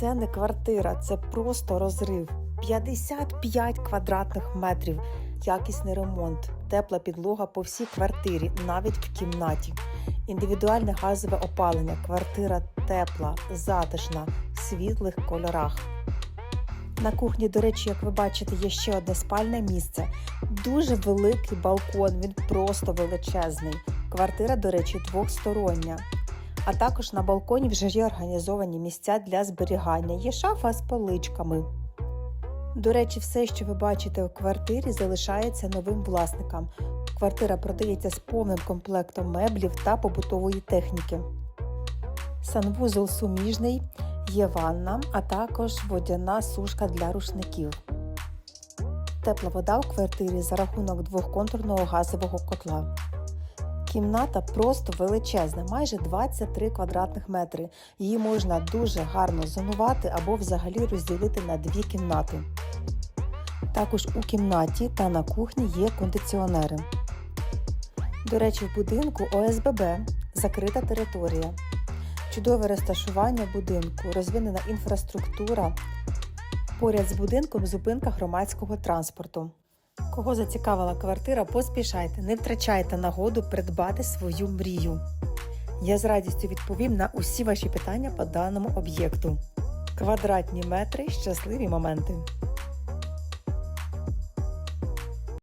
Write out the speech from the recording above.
Це не квартира, це просто розрив. 55 квадратних метрів, якісний ремонт, тепла підлога по всій квартирі, навіть в кімнаті. Індивідуальне газове опалення, квартира тепла, затишна, в світлих кольорах. На кухні, до речі, як ви бачите, є ще одне спальне місце. Дуже великий балкон, він просто величезний. Квартира, до речі, двохстороння. А також на балконі вже є організовані місця для зберігання. Є шафа з поличками. До речі, все, що ви бачите у квартирі, залишається новим власникам. Квартира продається з повним комплектом меблів та побутової техніки. Санвузол суміжний, є ванна, а також водяна сушка для рушників. Тепла вода у квартирі за рахунок двохконтурного газового котла. Кімната просто величезна, майже 23 квадратних метри. Її можна дуже гарно зонувати або взагалі розділити на дві кімнати. Також у кімнаті та на кухні є кондиціонери. До речі, в будинку ОСББ закрита територія, чудове розташування будинку, розвинена інфраструктура. Поряд з будинком зупинка громадського транспорту. Кого зацікавила квартира, поспішайте, не втрачайте нагоду придбати свою мрію. Я з радістю відповім на усі ваші питання по даному об'єкту. Квадратні метри, щасливі моменти.